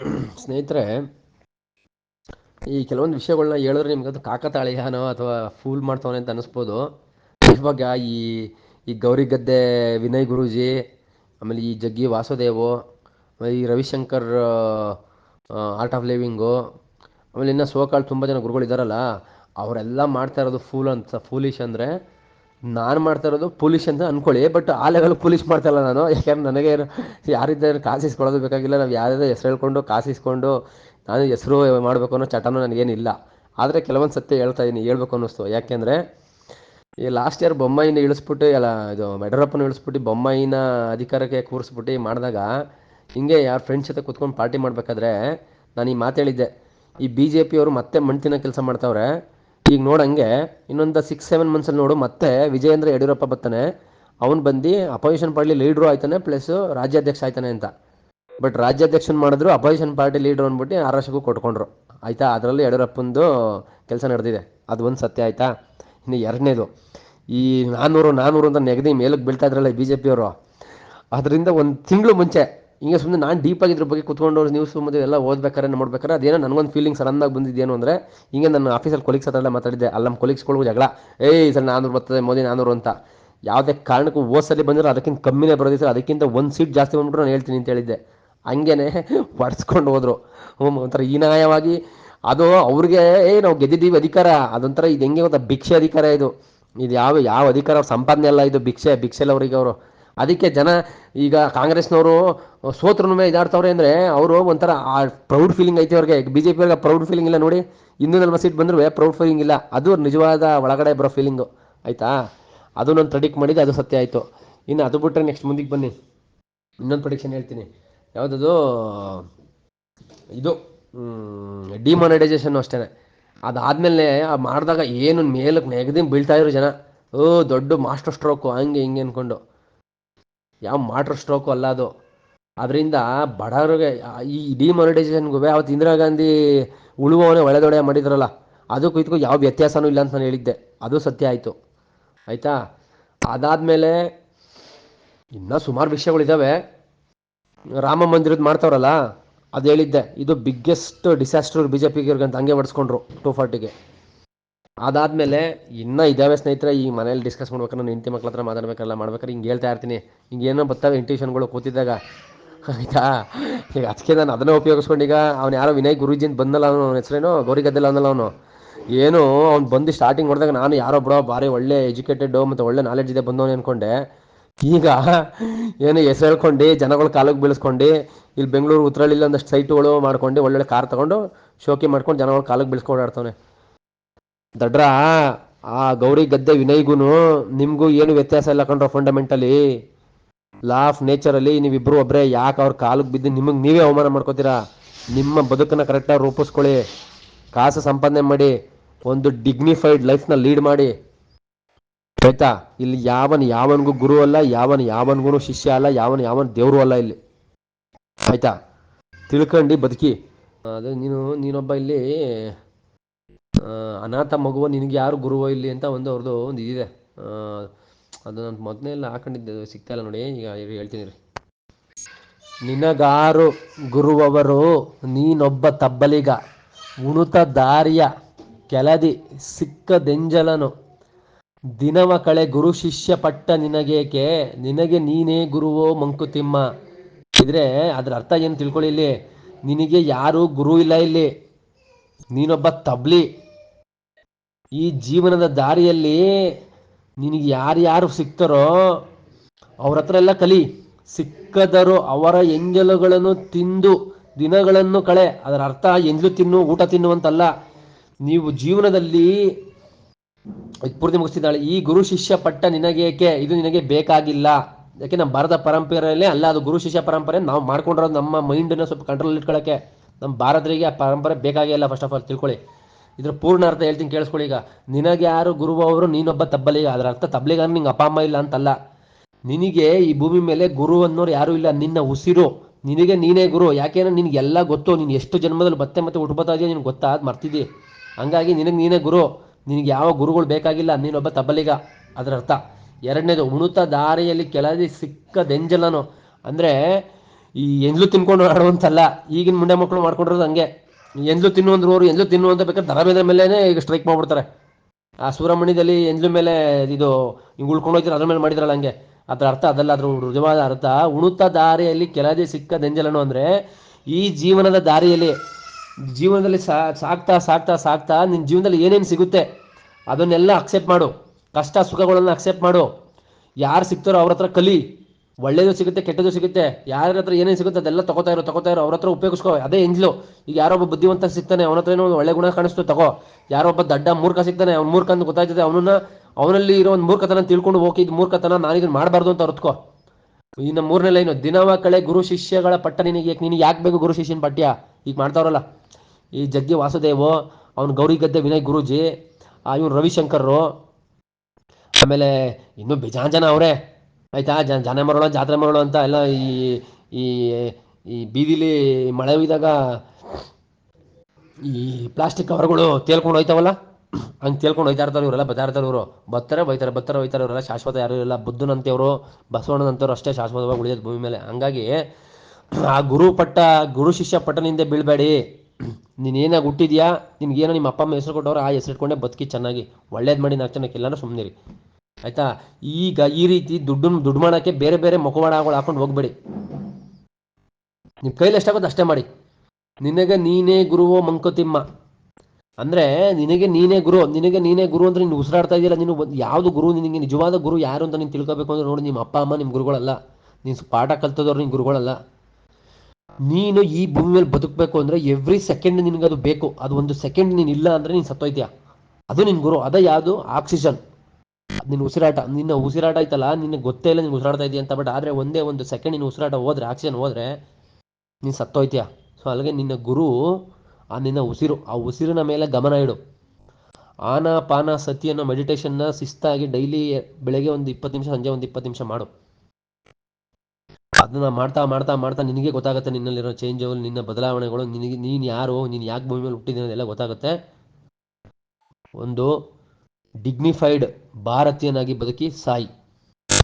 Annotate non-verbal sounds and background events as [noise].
[clears throat] ಸ್ನೇಹಿತರೆ, ಈ ಕೆಲವೊಂದು ವಿಷಯಗಳನ್ನ ಹೇಳಿದ್ರೆ ನಿಮ್ಗೆ ಅದು ಕಾಕತಾಳೀಯನೋ ಅಥವಾ ಫೂಲ್ ಮಾಡ್ತವನೆ ಅಂತ ಅನಿಸ್ಬೋದು. ಇವಾಗ ಈ ಈ ಗೌರಿಗದ್ದೆ ವಿನಯ್ ಗುರೂಜಿ, ಆಮೇಲೆ ಈ ಜಗ್ಗಿ ವಾಸುದೇವು ಈ ರವಿಶಂಕರ್ ಆರ್ಟ್ ಆಫ್ ಲಿವಿಂಗು ಆಮೇಲೆ ಇನ್ನು ಸೋಕಾಳು ತುಂಬ ಜನ ಗುರುಗಳಿದ್ದಾರಲ್ಲ ಅವರೆಲ್ಲ ಮಾಡ್ತಾ ಇರೋದು ಫೂಲ್ ಅಂತ ಫೂಲಿಶ್ ಅಂದರೆ ನಾನು ಮಾಡ್ತಾ ಇರೋದು ಪೊಲೀಸ್ ಅಂತ ಅನ್ಕೊಳ್ಳಿ ಬಟ್ ಆ ಲೆವೆಲ್ ಪೊಲೀಸ್ ಮಾಡ್ತಾ ಇಲ್ಲ ನಾನು. ಯಾಕೆಂದ್ರೆ ನನಗೆ ಯಾರಿದ್ದಾರೆ ಕಾಸು ಇಸ್ಕೊಳ್ಳೋದು ಬೇಕಾಗಿಲ್ಲ. ನಾವು ಯಾರ್ಯಾರ ಹೆಸ್ರು ಹೇಳ್ಕೊಂಡು ಕಾಸು ಇಸ್ಕೊಂಡು ನಾನು ಹೆಸರು ಮಾಡಬೇಕು ಅನ್ನೋ ಚಟನೂ ನನಗೇನಿಲ್ಲ. ಆದರೆ ಕೆಲವೊಂದು ಸತ್ಯ ಹೇಳ್ತಾ ಇದ್ದೀನಿ ಹೇಳ್ಬೇಕು ಅನ್ನಿಸ್ತು. ಯಾಕೆಂದರೆ ಈ ಲಾಸ್ಟ್ ಇಯರ್ ಬೊಮ್ಮಾಯಿನ ಇಳಿಸ್ಬಿಟ್ಟು, ಎಲ್ಲ ಇದು ಯಡಿಯೂರಪ್ಪನ ಇಳಿಸ್ಬಿಟ್ಟು, ಬೊಮ್ಮಾಯಿನ ಅಧಿಕಾರಕ್ಕೆ ಕೂರಿಸ್ಬಿಟ್ಟು ಮಾಡಿದಾಗ ಹಿಂಗೆ ಯಾರು ಫ್ರೆಂಡ್ಸ್ ಜೊತೆ ಕೂತ್ಕೊಂಡು ಪಾರ್ಟಿ ಮಾಡಬೇಕಾದ್ರೆ ನಾನು ಈ ಮಾತು ಹೇಳಿದ್ದೆ. ಈ ಬಿ ಜೆ ಪಿಯವರು ಮತ್ತೆ ಮಣ್ಣು ತಿನ್ನೋ ಕೆಲಸ ಮಾಡ್ತಾವ್ರೆ. ಈಗ ನೋಡಂಗೆ ಇನ್ನೊಂದು ಸಿಕ್ಸ್ ಸೆವೆನ್ ಮಂತ್ಸಲ್ಲಿ ನೋಡು, ಮತ್ತೆ ವಿಜಯೇಂದ್ರ ಯಡಿಯೂರಪ್ಪ ಬರ್ತಾನೆ. ಅವ್ನು ಬಂದು ಅಪೋಸಿಷನ್ ಪಾರ್ಟಿ ಲೀಡ್ರು ಆಯ್ತಾನೆ ಪ್ಲಸ್ ರಾಜ್ಯಾಧ್ಯಕ್ಷ ಆಯ್ತಾನೆ ಅಂತ. ಬಟ್ ರಾಜ್ಯಾಧ್ಯಕ್ಷನ ಮಾಡಿದ್ರು ಅಪೋಸಿಷನ್ ಪಾರ್ಟಿ ಲೀಡ್ರು ಅಂದ್ಬಿಟ್ಟು ಆರ್ ವರ್ಷಕ್ಕೂ ಕೊಟ್ಕೊಂಡ್ರು. ಆಯಿತಾ? ಅದರಲ್ಲಿ ಯಡಿಯೂರಪ್ಪಂದು ಕೆಲಸ ನಡೆದಿದೆ. ಅದು ಒಂದು ಸತ್ಯ ಆಯಿತಾ? ಇನ್ನು ಎರಡನೇದು. ಈ ನಾನ್ನೂರು ನಾನ್ನೂರು ಅಂತ ನೆಗದಿ ಮೇಲಕ್ಕೆ ಬೀಳ್ತಾ ಇದ್ರಲ್ಲ ಬಿ ಜೆ ಪಿಯವರು ಅದರಿಂದ ಒಂದು ತಿಂಗಳು ಮುಂಚೆ ಹಿಂಗೆ ಸುಮ್ಮನೆ ನಾನು ಡೀಪಾಗಿ ಇದ್ರ ಬಗ್ಗೆ ಕುತ್ಕೊಂಡು ನ್ಯೂಸ್ ಮುಂದೆ ಎಲ್ಲ ಓದ್ಬೇಕಾರೆ ನೋಡ್ಬೇಕಾರೆ ಅದೇನೋ ನನಗೊಂದು ಫೀಲಿಂಗ್ ಸಡನ್ನಾಗಿ ಬಂದಿದ್ದೇನು ಅಂದರೆ, ಹಿಂಗೆ ನನ್ನ ಆಫೀಸಲ್ಲಿ ಕೊಲೀಗ್ಸ್ ಹತ್ರ ಎಲ್ಲ ಮಾತಾಡಿದ್ದೆ, ಅಲ್ಲಿ ನಮ್ಮ ಕೊಲೀಗ್ಸ್ಗಳಿಗೂ ಜಗಳ, ಏಯ್ ಸರ್ ನಾನ್ನೂರು ಬರ್ತದೆ, ಮೋದಿ ನಾನ್ನೂರು ಅಂತ. ಯಾವುದೇ ಕಾರಣಕ್ಕೂ ಓಸಲ್ಲಿ ಬಂದಿರೋ ಅದಕ್ಕಿಂತ ಕಮ್ಮಿನೇ ಬರೋದಿಲ್ಲ ಅದಕ್ಕಿಂತ ಒಂದು ಸೀಟ್ ಜಾಸ್ತಿ ಬಂದ್ಬಿಟ್ರು ನಾನು ಹೇಳ್ತೀನಿ ಅಂತ ಹೇಳಿದ್ದೆ. ಹಂಗೇನೆ [laughs] ಒಡ್ಸ್ಕೊಂಡು ಹೋದ್ರು. ಒಂಥರ ಹೀನಾಯವಾಗಿ ಅದು ಅವ್ರಿಗೆ, ಏ, ನಾವು ಗೆದ್ದಿದ್ದೀವಿ ಅಧಿಕಾರ, ಅದೊಂಥರ ಇದು ಹೆಂಗೆ ಗೊತ್ತಾ, ಭಿಕ್ಷೆ ಅಧಿಕಾರ ಇದು. ಇದು ಯಾವ ಯಾವ ಅಧಿಕಾರ ಅವ್ರ ಸಂಪಾದನೆ ಅಲ್ಲ ಇದು, ಭಿಕ್ಷೆ ಭಿಕ್ಷೆಲ್ಲ ಅವರಿಗೆ ಅವರು. ಅದಕ್ಕೆ ಜನ ಈಗ ಕಾಂಗ್ರೆಸ್ನವರು ಸೋತ್ರನು ಇದಾಡ್ತವ್ರೆ ಅಂದರೆ ಅವರು ಒಂಥರ ಆ ಪ್ರೌಡ್ ಫೀಲಿಂಗ್ ಐತೆ ಅವ್ರಿಗೆ. ಬಿ ಜೆ ಪಿಯವ್ರಿಗೆ ಪ್ರೌಡ್ ಫೀಲಿಂಗ್ ಇಲ್ಲ ನೋಡಿ. ಇನ್ನೂ ನಲ್ವತ್ತು ಸೀಟ್ ಬಂದರೂ ಪ್ರೌಡ್ ಫೀಲಿಂಗ್ ಇಲ್ಲ. ಅದು ನಿಜವಾದ ಒಳಗಡೆ ಬರೋ ಫೀಲಿಂಗು ಆಯಿತಾ? ಅದು ನಾನು ಪ್ರೆಡಿಕ್ಟ್ ಮಾಡಿದ್ದು ಅದು ಸತ್ಯ ಆಯಿತು. ಇನ್ನು ಅದು ಬಿಟ್ಟರೆ ನೆಕ್ಸ್ಟ್ ಮುಂದಿಗೆ ಬನ್ನಿ. ಇನ್ನೊಂದು ಪ್ರೊಡಿಕ್ಷನ್ ಹೇಳ್ತೀನಿ. ಯಾವುದದು? ಇದು. ಡಿಮಾನಿಟೈಸೇಷನ್ ಅಷ್ಟೇ ಅದಾದಮೇಲೆ ಮಾಡಿದಾಗ ಏನು ಮೇಲಕ್ಕೆ ನೆಗದಿ ಬೀಳ್ತಾ ಇದ್ರು ಜನ. ಓ, ದೊಡ್ಡ ಮಾಸ್ಟರ್ ಸ್ಟ್ರೋಕು ಹಂಗೆ ಹಿಂಗೆ ಅಂದ್ಕೊಂಡು ಯಾವ ಮಾಸ್ಟರ್ ಸ್ಟ್ರೋಕು ಅಲ್ಲ ಅದು. ಅದರಿಂದ ಬಡವರಿಗೆ ಈ ಡಿಮಾನಿಟೈಸೇಷನ್ಗೂ ಅವತ್ತು ಇಂದಿರಾ ಗಾಂಧಿ ಉಳುವವನೇ ಒಳ್ಳೆದೊಡೆ ಮಾಡಿದ್ರಲ್ಲ ಅದಕ್ಕೂ ಇದಕ್ಕೂ ಯಾವ ವ್ಯತ್ಯಾಸನೂ ಇಲ್ಲ ಅಂತ ನಾನು ಹೇಳಿದ್ದೆ. ಅದು ಸತ್ಯ ಆಯಿತು. ಆಯಿತಾ? ಅದಾದಮೇಲೆ ಇನ್ನೂ ಸುಮಾರು ವಿಷಯಗಳಿದ್ದಾವೆ ರಾಮ ಮಂದಿರದ ಮಾಡ್ತಾವ್ರಲ್ಲ, ಅದು ಹೇಳಿದ್ದೆ. ಇದು ಬಿಗ್ಗೆಸ್ಟ್ ಡಿಸಾಸ್ಟರ್ ಬಿ ಜೆ ಪಿಗೆ ಅಂತ ಹಂಗೆ ಹೊಡೆಸ್ಕೊಂಡ್ರು ಟೂ ಫಾರ್ಟಿಗೆ. ಅದಾದಮೇಲೆ ಇನ್ನೂ ಇದ್ದಾವೆ ಸ್ನೇಹಿತರೆ, ಈ ಮನೇಲಿ ಡಿಸ್ಕಸ್ ಮಾಡ್ಬೇಕಾದ್ರೆ ನಾನು ಹೆಂಡತಿ ಮಕ್ಳ ಹತ್ರ ಮಾತಾಡ್ಬೇಕಲ್ಲ, ಮಾಡ್ಬೇಕಾದ್ರೆ ಹಿಂಗೆ ಹೇಳ್ತಾ ಇರ್ತೀನಿ. ಹಿಂಗೆ ಏನೋ ಬರ್ತಾವೆ ಇಂಟ್ಯೂಷನ್ಗಳು ಕೂತಿದ್ದಾಗ. ಆಯಿತಾ? ಈಗ ಅದಕ್ಕೆ ನಾನು ಅದನ್ನೇ ಉಪಯೋಗಿಸ್ಕೊಂಡು ಈಗ ಅವ್ನು ಯಾರೋ ವಿನಯ್ ಗುರೂಜಿ ಅಂತ ಬಂದಲ್ಲ ಅವನು ಹೆಸರೇನು? ಗೌರಿಗದ್ದೆಲ್ಲ ಅಂದಲ್ಲ ಅವನು. ಏನು ಅವ್ನು ಬಂದು ಸ್ಟಾರ್ಟಿಂಗ್ ನೋಡಿದಾಗ ನಾನು ಯಾರೋ ಬಿಡೋ ಭಾರಿ ಒಳ್ಳೆ ಎಜುಕೇಟೆಡ್ ಮತ್ತು ಒಳ್ಳೆ ನಾಲೆಡ್ಜ್ ಇದೆ ಬಂದವನು ಅಂದ್ಕೊಂಡೆ ಈಗ ಏನು ಹೆಸರು ಹೇಳ್ಕೊಂಡು, ಜನಗಳು ಕಾಲಿಗೆ ಬೀಳಿಸ್ಕೊಂಡು ಇಲ್ಲಿ ಬೆಂಗಳೂರು ಉತ್ತರಳ್ಳಿಲ್ಲ ಒಂದಷ್ಟು ಸೈಟುಗಳು ಮಾಡ್ಕೊಂಡು, ಒಳ್ಳೊಳ್ಳೆ ಕಾರ್ ತಗೊಂಡು, ಶೋಕಿ ಮಾಡ್ಕೊಂಡು ಜನಗಳು ಕಾಲಿಗೆ ಬೀಳಿಸ್ಕೊಂಡು ಆಡ್ತಾನೆ ದಡ್ರ, ಆ ಗೌರಿ ಗದ್ದೆ ವಿನಯ್ಗೂ ನಿಮ್ಗೂ ಏನು ವ್ಯತ್ಯಾಸ ಇಲ್ಲ ಕಂಡ್ರೋ ಫಂಡಮೆಂಟಲಿ ಲಾ ಆಫ್ ನೇಚರಲ್ಲಿ ನೀವಿಬ್ಬರು ಒಬ್ಬರೇ ಯಾಕೆ ಅವ್ರ ಕಾಲಕ್ಕೆ ಬಿದ್ದು ನಿಮಗೆ ನೀವೇ ಅವಮಾನ ಮಾಡ್ಕೋತೀರಾ? ನಿಮ್ಮ ಬದುಕನ್ನು ಕರೆಕ್ಟಾಗಿ ರೂಪಿಸ್ಕೊಳ್ಳಿ. ಕಾಸು ಸಂಪಾದನೆ ಮಾಡಿ, ಒಂದು ಡಿಗ್ನಿಫೈಡ್ ಲೈಫ್ನ ಲೀಡ್ ಮಾಡಿ. ಆಯ್ತಾ? ಇಲ್ಲಿ ಯಾವನ್ ಯಾವನಿಗೂ ಗುರು ಅಲ್ಲ, ಯಾವನ್ ಯಾವನ್ಗೂ ಶಿಷ್ಯ ಅಲ್ಲ, ಯಾವನ್ ಯಾವನ್ ದೇವರು ಅಲ್ಲ ಇಲ್ಲಿ. ಆಯ್ತಾ? ತಿಳ್ಕೊಂಡು ಬದುಕಿ. ಅದು ನೀನು, ನೀನೊಬ್ಬ ಇಲ್ಲಿ ಅನಾಥ ಮಗುವ ನಿನಗೆ ಯಾರು ಗುರುವೋ ಇಲ್ಲಿ ಅಂತ ಒಂದು ಅವ್ರದ್ದು ಒಂದು ಇದಿದೆ. ಅದು ನಾನು ಮೊದಲೇ ಎಲ್ಲ ಹಾಕೊಂಡಿದ್ದೆ ಸಿಗ್ತಾ ಇಲ್ಲ ನೋಡಿ, ಈಗ ಹೇಳ್ತೀನಿ ರೀ. ನಿನಗಾರು ಗುರುವವರು ನೀನೊಬ್ಬ ತಬ್ಬಲಿಗ, ಉಣುತ ದಾರಿಯ ಕೆಳದಿ ಸಿಕ್ಕದೆಂಜಲನು ದಿನವ ಕಳೆ ಗುರು ಶಿಷ್ಯ ಪಟ್ಟ ನಿನಗೇಕೆ, ನಿನಗೆ ನೀನೇ ಗುರುವೋ ಮಂಕುತಿಮ್ಮ. ಇದ್ರೆ ಅದ್ರ ಅರ್ಥ ಏನು ತಿಳ್ಕೊಳ್ಳಿ ಇಲ್ಲಿ? ನಿನಗೆ ಯಾರು ಗುರು ಇಲ್ಲ ಇಲ್ಲಿ. ನೀನೊಬ್ಬ ತಬ್ಲಿ. ಈ ಜೀವನದ ದಾರಿಯಲ್ಲಿ ನಿನಗೆ ಯಾರ್ಯಾರು ಸಿಗ್ತಾರೋ ಅವ್ರ ಹತ್ರ ಎಲ್ಲ ಕಲಿ. ಸಿಕ್ಕದರು ಅವರ ಎಂಜಲುಗಳನ್ನು ತಿಂದು ದಿನಗಳನ್ನು ಕಳೆ. ಅದರ ಅರ್ಥ ಎಂಜಲು ತಿನ್ನು, ಊಟ ತಿನ್ನುವಂತಲ್ಲ ನೀವು ಜೀವನದಲ್ಲಿ ಪೂರ್ತಿ ಮುಗಿಸ್ತಿದ್ದಾಳೆ. ಈ ಗುರು ಶಿಷ್ಯ ಪಟ್ಟ ನಿನಗೇಕೆ ಇದು ನಿನಗೆ ಬೇಕಾಗಿಲ್ಲ. ಯಾಕೆ? ನಮ್ಮ ಭಾರತ ಪರಂಪರೆಯಲ್ಲೇ ಅಲ್ಲ, ಅದು ಗುರು ಶಿಷ್ಯ ಪರಂಪರೆ. ನಾವು ಮಾಡ್ಕೊಂಡಿರೋದು ನಮ್ಮ ಮೈಂಡನ್ನ ಸ್ವಲ್ಪ ಕಂಟ್ರೋಲ್ ಇಟ್ಕೊಳ್ಳೋಕ್ಕೆ ನಮ್ಮ ಭಾರತರಿಗೆ ಆ ಪರಂಪರೆ ಬೇಕಾಗೇ ಇಲ್ಲ ಫಸ್ಟ್ ಆಫ್ ಆಲ್ ತಿಳ್ಕೊಳ್ಳಿ. ಇದ್ರ ಪೂರ್ಣ ಅರ್ಥ ಹೇಳ್ತೀನಿ ಕೇಳಿಸ್ಕೊಳ್ಳಿ ಈಗ. ನಿನಗೆ ಯಾರು ಗುರು ಅವರು, ನೀನೊಬ್ಬ ತಬ್ಬಲಿಗ ಅದರ ಅರ್ಥ ತಬ್ಬಲಿಗ ನಿಂಗೆ ಅಪ್ಪ, ಅಮ್ಮ ಇಲ್ಲ ಅಂತಲ್ಲ. ನಿನಗೆ ಈ ಭೂಮಿ ಮೇಲೆ ಗುರು ಅನ್ನೋರು ಯಾರೂ ಇಲ್ಲ. ನಿನ್ನ ಉಸಿರು. ನಿನಗೆ ನೀನೇ ಗುರು. ಯಾಕೆಂದ್ರೆ ನಿನಗೆಲ್ಲ ಗೊತ್ತು. ನೀನು ಎಷ್ಟು ಜನ್ಮದಲ್ಲಿ ಮತ್ತೆ ಮತ್ತೆ ಹುಟ್ಟುಬತ್ತಾ ಇದೆಯಾ ನಿನ್ಗೆ ಗೊತ್ತಾ? ಅದು ಮರ್ತಿದ್ದಿ. ಹಂಗಾಗಿ ನಿನಗೆ ನೀನೇ ಗುರು. ನಿನಗೆ ಯಾವ ಗುರುಗಳು ಬೇಕಾಗಿಲ್ಲ. ನೀನೊಬ್ಬ ತಬ್ಬಲಿಗ ಅದರ ಅರ್ಥ. ಎರಡನೇದು, ಉಣುತ ದಾರಿಯಲ್ಲಿ ಕೆಳದಿ ಸಿಕ್ಕದೆಂಜಲನು ಅಂದರೆ ಈ ಎಂದ್ಲು ತಿನ್ಕೊಂಡು ಆಡುವಂತಲ್ಲ ಈಗಿನ ಮುಂಡೆ ಮಕ್ಕಳು ಮಾಡ್ಕೊಂಡಿರೋದು ಹಂಗೆ. ಎಂದ್ಲು ತಿನ್ನು ಅಂದ್ರು ಅವರು, ಎಂದ್ಲು ತಿನ್ನು ಅಂತ ಬೇಕಾದ್ರೆ ದರ ಮೇಲೆ ಈಗ ಸ್ಟ್ರೈಕ್ ಮಾಡ್ಬಿಡ್ತಾರೆ. ಆ ಸುಬ್ರಹ್ಮಣ್ಯದಲ್ಲಿ ಎಂದ್ಲು ಮೇಲೆ ಇದು ಹಿಂಗೆ ಉಳ್ಕೊಂಡು ಹೋಗ್ತಾರೆ ಅದ್ರ ಮೇಲೆ ಮಾಡಿದ್ರಲ್ಲ ಹಂಗೆ. ಅದ್ರ ಅರ್ಥ ಅದಲ್ಲ, ಅದ್ರ ನಿಜವಾದ ಅರ್ಥ. ಉಣುತ್ತ ದಾರಿಯಲ್ಲಿ ಕೆಲದೇ ಸಿಕ್ಕ ದೆಂಜಲನು ಅಂದ್ರೆ ಈ ಜೀವನದ ದಾರಿಯಲ್ಲಿ, ಜೀವನದಲ್ಲಿ ಸಾಕ್ತಾ ಸಾಕ್ತಾ ಸಾಕ್ತಾ ನಿನ್ನ ಜೀವನದಲ್ಲಿ ಏನೇನು ಸಿಗುತ್ತೆ, ಅದನ್ನೆಲ್ಲ ಅಕ್ಸೆಪ್ಟ್ ಮಾಡು. ಕಷ್ಟ, ಸುಖಗಳನ್ನು ಅಕ್ಸೆಪ್ಟ್ ಮಾಡು. ಯಾರು ಸಿಗ್ತಾರೋ ಅವ್ರ ಹತ್ರ ಕಲಿ. ಒಳ್ಳೇದು ಸಿಗುತ್ತೆ, ಕೆಟ್ಟದ್ದು ಸಿಗುತ್ತೆ ಯಾರ ಹತ್ರ ಏನೇನು ಸಿಗುತ್ತೆ ಅದೆಲ್ಲ ತಗೋತಾ ಇರೋ ತಗೋತಾ ಇರೋ, ಅವ್ರ ಹತ್ರ ಉಪಯೋಗಿಸ್ಕೋ, ಅದೇ ಎಂಜ್ಲು ಈಗ ಯಾರೊಬ್ಬ ಬುದ್ಧಿವಂತ ಸಿಗ್ತಾನೆ, ಅವನ ಹತ್ರ ಏನೋ ಒಳ್ಳೆ ಗುಣ ಕಾಣಿಸ್ತು, ತಗೋ. ಯಾರೊಬ್ಬ ದಡ್ಡ ಮೂರ್ಖ ಸಿಗ್ತಾನೆ, ಅವ್ನ ಮೂರ್ಖ ಅಂತ ಗೊತ್ತಾಗ್ತದೆ ಅವನನ್ನ, ಅವನಲ್ಲಿ ಇರೋ ಒಂದು ಮೂರ್ಖತನ ತಿಳ್ಕೊಂಡು ಹೋಗಿ ಇದು ಮೂರ್ಖತನ ನಾನು ಇದನ್ನ ಮಾಡಬಾರ್ದು ಅಂತ ಹೊರತ್ಕೋ. ಇನ್ನು ಮೂರನೇ ಲೈನು ದಿನವ ಕಳೆ ಗುರು ಶಿಷ್ಯಗಳ ಪಟ್ಟ ನಿನಗೆ ನಿನಗೆ ಯಾಕೆ ಬೇಕು ಗುರು ಶಿಷ್ಯನ ಪಠ್ಯ ಈಗ ಮಾಡ್ತಾವ್ರಲ್ಲ. ಈ ಜಗ್ಗಿ ವಾಸುದೇವ, ಅವ್ನು ಗೌರಿ ಗದ್ದೆ ವಿನಯ್ ಗುರೂಜಿ ಇವನು ರವಿಶಂಕರ್ ಆಮೇಲೆ ಇನ್ನೂ ಬೇಜಾನ್ ಜನ ಅವರೇ. ಆಯ್ತಾ? ಜನ ಮರೋಣ ಜಾತ್ರೆ ಮರೋಣ ಅಂತ ಎಲ್ಲ ಈ ಈ ಈ ಬೀದಿಲಿ ಮಳೆ ಬಿದ್ದಾಗ ಈ ಪ್ಲಾಸ್ಟಿಕ್ ಕವರ್ಗಳು ತೇಲ್ಕೊಂಡು ಹೋಯ್ತಾವಲ್ಲ? ಹಂಗೆ ತೇಲ್ಕೊಂಡು ಹೋಯ್ತಾ ಇರ್ತಾರೆ ಇವರೆಲ್ಲ, ಬತ್ತಾ ಇರ್ತಾರೆ ಇವರು. ಬರ್ತಾರೆ ಬೈತಾರೆ ಬರ್ತಾರೆ ಹೋಯ್ತಾರೆ ಇವರೆಲ್ಲ, ಶಾಶ್ವತ ಯಾರು ಇಲ್ಲ. ಬುದ್ಧನಂತೆಯವರು ಬಸವಣ್ಣನಂತವ್ರು ಅಷ್ಟೇ ಶಾಶ್ವತವಾಗಿ ಉಳಿಯೋದು ಭೂಮಿ ಮೇಲೆ. ಹಂಗಾಗಿ ಆ ಗುರು ಪಟ್ಟ, ಗುರು ಶಿಷ್ಯ ಪಟ್ಟನಿಂದ ಬೀಳ್ಬೇಡಿ. ನೀನೇನಾಗಿ ಹುಟ್ಟಿದ್ಯಾ? ನಿನ್ಗೇನೋ ನಿಮ್ಮ ಅಪ್ಪ ಅಮ್ಮ ಹೆಸರು ಕೊಟ್ಟವ್ರು, ಆ ಹೆಸರು ಇಟ್ಕೊಂಡೆ ಬದುಕಿ ಚೆನ್ನಾಗಿ. ಒಳ್ಳೇದು ಮಾಡಿ ನಾಲ್ಕು ಜನಕ್ಕೆ ಎಲ್ಲರೂ ಸುಮ್ಮನಿರಿ ಆಯ್ತಾ? ಈಗ ಈ ರೀತಿ ದುಡ್ಡು ದುಡ್ಡು ಮಾಡೋಕ್ಕೆ ಬೇರೆ ಬೇರೆ ಮುಖವಾಡಗಳು ಹಾಕೊಂಡು ಹೋಗ್ಬೇಡಿ. ನಿಮ್ಮ ಕೈಲಿ ಎಷ್ಟಾಗುತ್ತೆ ಅಷ್ಟೇ ಮಾಡಿ. ನಿನಗೆ ನೀನೇ ಗುರುವೋ ಮಂಕುತಿಮ್ಮ. ಅಂದ್ರೆ ನಿನಗೆ ನೀನೇ ಗುರು, ನಿನಗೆ ನೀನೇ ಗುರು ಅಂದ್ರೆ ನೀನು ಉಸಿರಾಡ್ತಾ ಇದೆಯಲ್ಲ, ನೀನು ಯಾವ್ದು ಗುರು, ನಿನಗೆ ನಿಜವಾದ ಗುರು ಯಾರು ಅಂತ ನೀನು ತಿಳ್ಕೊಬೇಕು ಅಂದ್ರೆ ನೋಡಿ, ನಿಮ್ಮ ಅಪ್ಪ, ಅಮ್ಮ ನಿಮ್ಮ ಗುರುಗಳಲ್ಲ. ನೀನು ಪಾಠ ಕಲ್ತದವ್ರು ನಿನ್ನ ಗುರುಗಳಲ್ಲ. ನೀನು ಈ ಭೂಮಿ ಮೇಲೆ ಬದುಕಬೇಕು ಅಂದ್ರೆ ಎವ್ರಿ ಸೆಕೆಂಡ್ ನಿನಗೆ ಅದು ಬೇಕು. ಅದು ಒಂದು ಸೆಕೆಂಡ್ ನೀನು ಇಲ್ಲ ಅಂದ್ರೆ ನೀನು ಸತ್ತೋಯ್ತೀಯ. ಅದು ನಿನ್ನ ಗುರು, ಅದೇ ಯಾವುದು? ಆಕ್ಸಿಜನ್ ನಿನ್ನ ಉಸಿರಾಟ ನಿನ್ನ ಉಸಿರಾಟ ಐತಲ್ಲ ನಿನ್ನ ಗೊತ್ತೇ ಇಲ್ಲ ನೀನು ಉಸಿರಾಡ್ತಾ ಇದೀಯ ಅಂತ ಬಟ್ ಆದರೆ ಒಂದೇ ಒಂದು ಸೆಕೆಂಡ್ ನಿನ್ನ ಉಸಿರಾಟ ಹೋದ್ರೆ ಆಕ್ಸಿಜನ್ ಹೋದ್ರೆ, ನೀನು ಸತ್ತೋಯ್ತೀಯ? ಸೊ ಅಲ್ಲಿಗೆ ನಿನ್ನ ಗುರು, ಆ ನಿನ್ನ ಉಸಿರು, ಆ ಉಸಿರಿನ ಮೇಲೆ ಗಮನ ಇಡು. ಆನ ಪಾನ ಸತಿ ಅನ್ನೋ ಮೆಡಿಟೇಷನ್ನ ಶಿಸ್ತಾಗಿ ಡೈಲಿ ಬೆಳಗ್ಗೆ ಒಂದು ಇಪ್ಪತ್ತು ನಿಮಿಷ, ಸಂಜೆ ಒಂದು ಇಪ್ಪತ್ತು ನಿಮಿಷ ಮಾಡು. ಅದನ್ನ ಮಾಡ್ತಾ ಮಾಡ್ತಾ ಮಾಡ್ತಾ ನಿನಗೆ ಗೊತ್ತಾಗುತ್ತೆ ನಿನ್ನಲ್ಲಿರೋ ಚೇಂಜ್ ನಿನ್ನ ಬದಲಾವಣೆಗಳು, ನಿನಗೆ, ನೀನು ಯಾರು, ನೀನು ಯಾಕೆ ಭೂಮಿ ಮೇಲೆ ಹುಟ್ಟಿದ್ದೀನಿ ಅದೆಲ್ಲ ಗೊತ್ತಾಗುತ್ತೆ. ಒಂದು ಡಿಗ್ನಿಫೈಡ್ ಭಾರತೀಯನಾಗಿ ಬದುಕಿ ಸಾಯಿ.